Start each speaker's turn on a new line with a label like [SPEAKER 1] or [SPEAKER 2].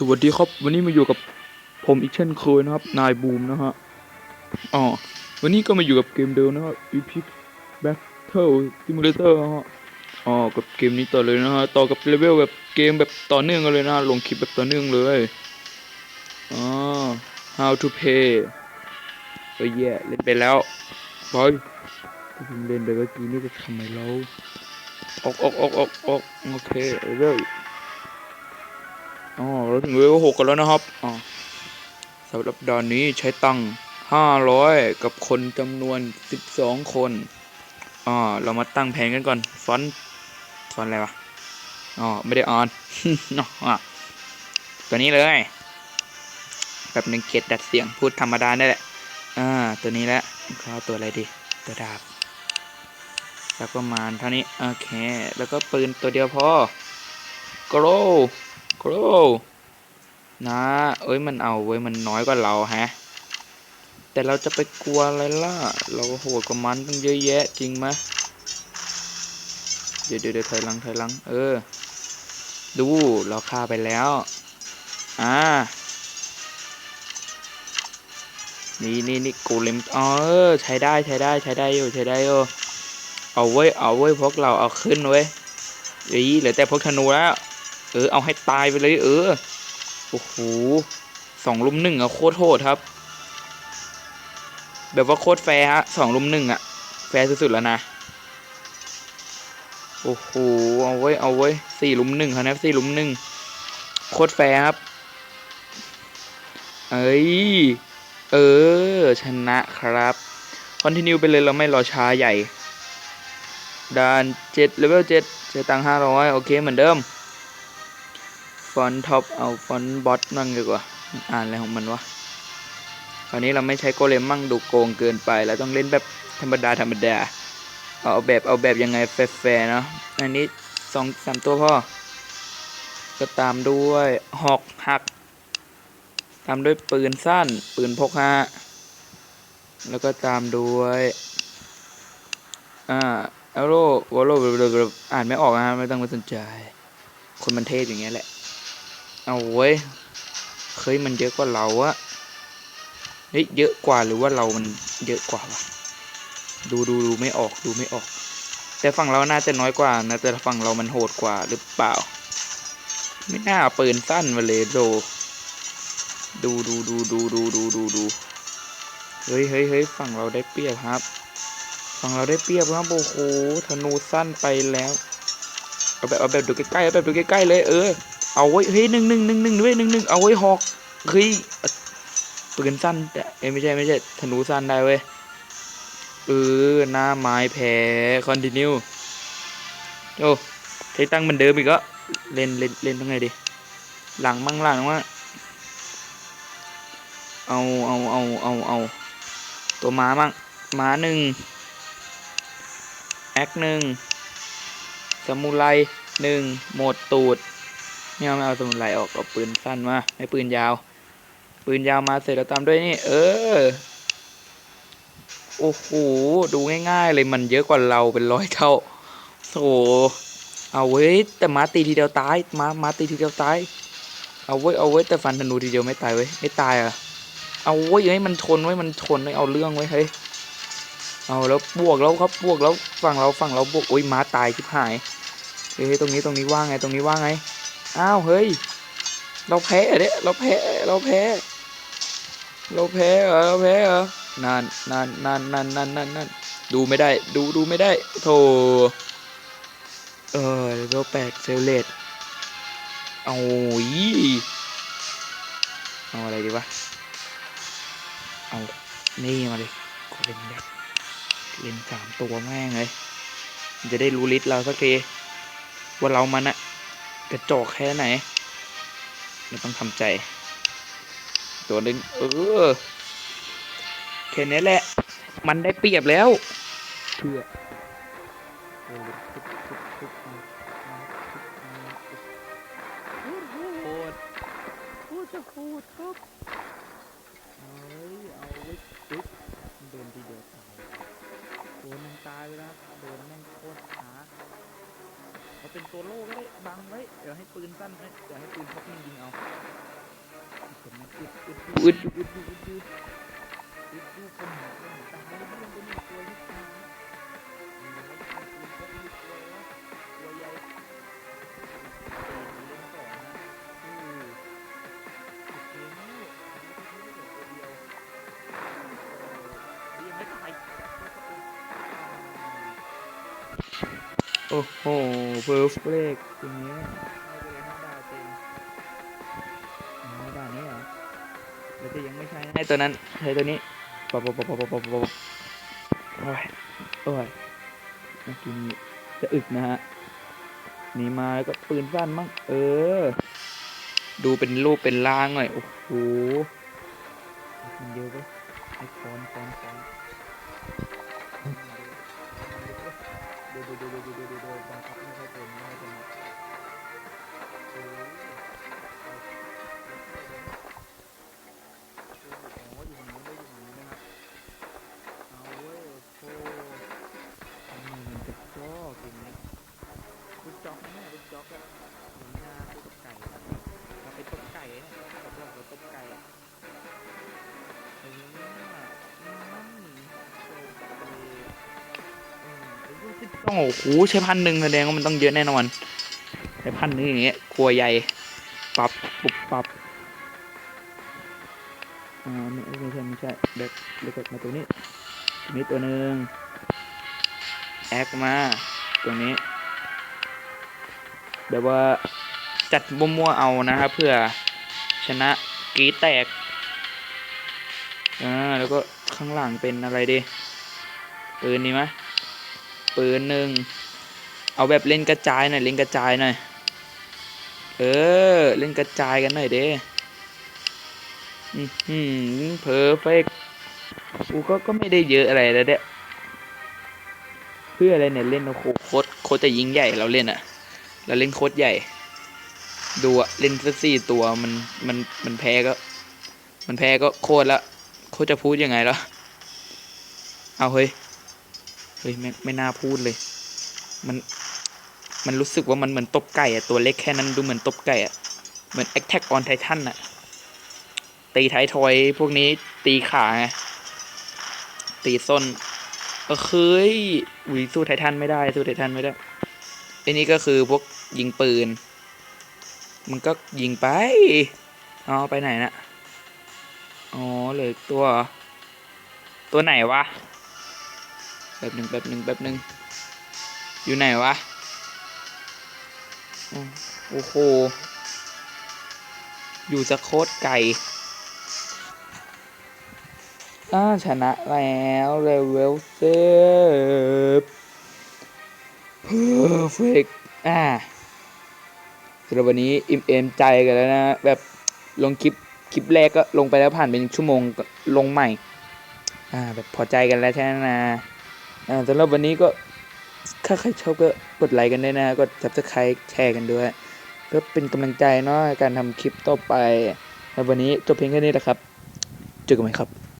[SPEAKER 1] สวัสดีครับวันนี้มาอยู่กับผมอีกเช่นเคยนะครับ นายบูมนะฮะอ๋อวันนี้ก็มาอยู่กับเกมเดิมนะครับ Epic Battle Simulator นะฮะอ๋อกับเกมนี้ต่อเลยนะฮะต่อกับเลเวลแบบเกมแบบต่อเนื่องกันเลยนะลงคลิปแบบต่อเนื่องเลยอ๋อ How to Play เอ้ยแย่เล่นไปแล้วบอยถ้าผมเล่นไปเมื่อกี้นี่จะทำไมเราออกออกออกออกออกโอเคเรื่อย อ๋อเราถึงเลเวลหกกันแล้วนะครับอ๋อสำหรับด่านนี้ใช้ตังค์ห้าร้อยกับคนจำนวนสิบสองคนอ๋อเรามาตั้งแผนกันก่อนฟอนต์ฟอนอะไรวะอ๋อไม่ได้อ่านอ๋อตัวนี้เลยแบบหนึ่งเกตดัดเสียงพูดธรรมดาได้แหละอ่าตัวนี้แหละเขาตัวอะไรดีตัวดาบแล้วประมาณเท่านี้ โอเค แล้วก็ปืนตัวเดียวพอ โกร โกรนะเอ้ยมันเอาเว้ยมันน้อยกว่าเราฮะ แต่เราจะไปกลัวอะไรล่ะ เราโหดกว่ามันตั้งเยอะแยะจริงไหมเดี๋ยวเดี๋ยวถอยหลังถอยหลัง เออ ดูเราฆ่าไปแล้ว อ่า นี่นี่นี่กูเลมอ๋อเออใช้ได้ใช้ได้ใช้ได้อยู่ใช้ได้อยู่เอาเว้เอาเว้พวกเราเอาขึ้นเว้ยอีเหลือแต่พวกธนูแล้ว เออเอาให้ตายไปเลยเออโอ้โหสองลุมหนึ่งอะโคตรโหดครับ แบบว่าโคตรแฟร์ฮะสองลุมหนึ่งอะแฟร์สุดๆแล้วนะโอ้โหเอาไว้เอาไว้สี่ลุมหนึ่งครับนะสี่ลุมหนึ่งโคตรแฟร์ครับ เอ้ยเออ ชนะครับคอนติเนียไปเลยเราไม่รอช้าใหญ่ด่านเจ็ดเลเวลเจ็ดเจตังห้าร้อยโอเคเหมือนเดิม ฟอนท็อปเอาฟอนบอทนั่งดีกว่าอ่านอะไรของมันวะคราวนี้เราไม่ใช้โกเลมมั่งดูโกงเกินไปแล้วต้องเล่นแบบธรรมดาธรรมดา เอาแบบเอาแบบยังไงแฟร์เนาะอันนี้สองสามตัวพ่อ ก็ตามด้วยหอกหัก ตามด้วยปืนสั้น ปืนพกฮะแล้วก็ตามด้วยอ่าเอโรวอลโลอ่านไม่ออกนะฮะไม่ต้องไปสนใจ คนมันเทศอย่างเงี้ยแหละ เอาเว้ยเคยมันเยอะกว่าเราอะเฮ้ยเยอะกว่าหรือว่าเรามันเยอะกว่าวะดูดูดูไม่ออกดูไม่ออก แต่ฝั่งเราน่าจะน้อยกว่านะแต่ฝั่งเรามันโหดกว่าหรือเปล่า ไม่น่าเอาปืนสั้นมาเลยโดดูดูดูดูดูดูดูดูเฮ้ยเฮ้ยเฮ้ยฝั่งเราได้เปรียบครับ ฝั่งเราได้เปรียบครับโอ้โหธนูสั้นไปแล้วเอาแบบเอาแบบดูใกล้ๆเอาแบบดูใกล้ๆเลยเออ เอาไว้เฮ้ยหนึ่งหนึ่งหนึ่งหนึ่งด้วยหนึ่งหนึ่งเอาไว้หอกเฮ้ยปืนสั้นแต่ไม่ใช่ไม่ใช่ธนูสั้นได้เว้ยเออหน้าไม้แพ้คอนติเนียโอ้ใช้ตั้งเหมือนเดิมอีกก็เล่นเล่นเล่นทั้งไงดีหลังมั่งหลังว่าเอาเอาเอาเอาเอาตัวม้ามั่งม้าหนึ่งแอคหนึ่งสมุไรหนึ่งหมดตูด ไม่เอาไม่เอาสมุนไหลออกเอาปืนสั้นมาให้ปืนยาว ปืนยาวมาเสร็จแล้วตามด้วยนี่ เออ โอ้โห ดูง่ายๆเลยมันเยอะกว่าเราเป็นร้อยเท่าโถเอาเว้ยแต่มาตีทีเดียวตาย มามาตีทีเดียวตาย เอาเว้ยเอาเว้ยแต่ฟันธนูทีเดียวไม่ตายเว้ยไม่ตายอะ เอาเว้ยเฮ้มันทนไว้ยมันทนไว้เอาเรื่องไว้เฮ้ย เอาแล้วบวกแล้วครับบวกแล้วฝั่งเราฝั่งเราบวกโอ้ยม้าตายชิบหายเฮ้ยตรงนี้ตรงนี้ว่างไงตรงนี้ว่างไง อ้าวเฮ้ย เราแพ้เนี่ยเราแพ้เราแพ้เราแพ้เหรอเราแพ้เหรอนั่นนั่นนั่นนั่นนั่นนั่นนั่นดูไม่ได้ดูดูไม่ได้โธ่เออเลเวลแปดเซลเลตเอาอีเอาอะไรดีวะเอานี่มาเลยกดเล่นยักเล่นสามตัวแม่งเลยจะได้รู้ลิตเราสักทีว่าเรามันอะ กระจอกแค่ไหนเราต้องทำใจ ตัวหนึ่งเออแค่นี้แหละ มันได้เปรียบแล้วเพื่อ เาเป็นตัวโล่ก็ได้บังไว้เดี๋ยวให้ปืนสั้นไว้เดี๋ยวให้ปืนเขายิงยิงเอาผมมันอึดอึดอึดอึดอึดอึดอึดอึดอึด โอ้โหเพอร์เฟกต์อย่างเงี้ยให้ไปเลยห้าดาวเต็มอ๋อด่านนี้เหรอแล้วจะยังไม่ใช่ให้ตัวนั้นใช้ตัวนี้ปะปะปะปะปะปะปะโอ้ยโอ้ยเมื่อกี้นี้จะอึกนะฮะหนีมาแล้วก็ปืนสั้นมั่งเออ ดูเป็นรูปเป็นร่างหน่อย โอ้โหมันเยอะไปไอ้คอนคอนคอน ดี๋ยวเดี๋ยวเดี๋ยวเดี๋ยวเดี๋ยวเดี๋ยวเดี๋ยวบังคับไม่ค่อยเป็นไม่ค่อยเป็นเอออ๋ออยู่ตรงนู้นได้อยู่ตรงนี้นะครับเอาเว้ยโอ้โหทำไมมันจะจอกอย่างนี้ลูกจอกนะเนี่ยลูกจอกอะเหมือนหน้าลูกกับไก่อะเราไปตบไก่เนี่ยเราบเราตบไก่อะเออ ต้องโอ้โหใช้พันหนึ่งแสดงว่ามันต้องเยอะแน่นอนใช้พันหนึ่งอย่างเงี้ยครัวใหญ่ปรับปุบปรับอ่าไม่ไม่ใช่ไม่ใช่เด็กเด็กมาตัวนี้ตัวนี้ตัวหนึ่งแอคมาตัวนี้แบบว่าจัดมั่วๆเอานะครับเพื่อชนะกีแตกอ่าแล้วก็ข้างหลังเป็นอะไรดีปืนนี้ไหม ปืนหนึ่งเอาแบบเล่นกระจายหน่อยเล่นกระจายหน่อยเออเล่นกระจายกันหน่อยเด้อืมเพอร์เฟกกูก็ก็ไม่ได้เยอะอะไรแล้วเด้เพื่ออะไรเนี่ยเล่นโอ้โคตรโคตรจะยิงใหญ่เราเล่นอะเราเล่นโคตรใหญ่ ดูอะเล่นสักสี่ตัวมันมันมันแพ้ก็ มันแพ้ก็โคตรละโคตรจะพูดยังไงแล้วเอาเฮ้ย เฮ้ยไม่ไม่น่าพูดเลย มัน มันรู้สึกว่ามันเหมือนตบไก่อะตัวเล็กแค่นั้นดูเหมือนตบไก่อะเหมือน Attack on Titan อะตีท้ายทอยพวกนี้ตีขาไงตีส้นก็เคยอุ้ยสู้ไททันไม่ได้ สู้ไททันไม่ได้ไอ้นี่ก็คือพวกยิงปืน มันก็ยิงไปอ๋อไปไหนนะอ๋อเหลือตัว ตัวไหนวะ แป๊บหนึ่งแป๊บหนึ่งแป๊บหนึ่งอยู่ไหนวะ โอ้โห อยู่สะโคตรไก่อ่าชนะแล้วเลเวลเซฟเพอร์เฟกอ่าสำหรับวันนี้อิ่มเอมใจกันแล้วนะ แบบลงคลิป คลิปแรกก็ลงไปแล้วผ่านเป็นชั่วโมงลงใหม่ อ่า แบบพอใจกันแล้วใช่ไหมนะ อ่าสำหรับวันนี้ก็ถ้าใครชอบก็กดไลค์กันได้นะ กด subscribe แชร์กันด้วยเพื่อเป็นกำลังใจเนาะการทำคลิปต่อไป แล้ววันนี้จบเพียงแค่นี้แหละครับ เจอกันใหม่ครับ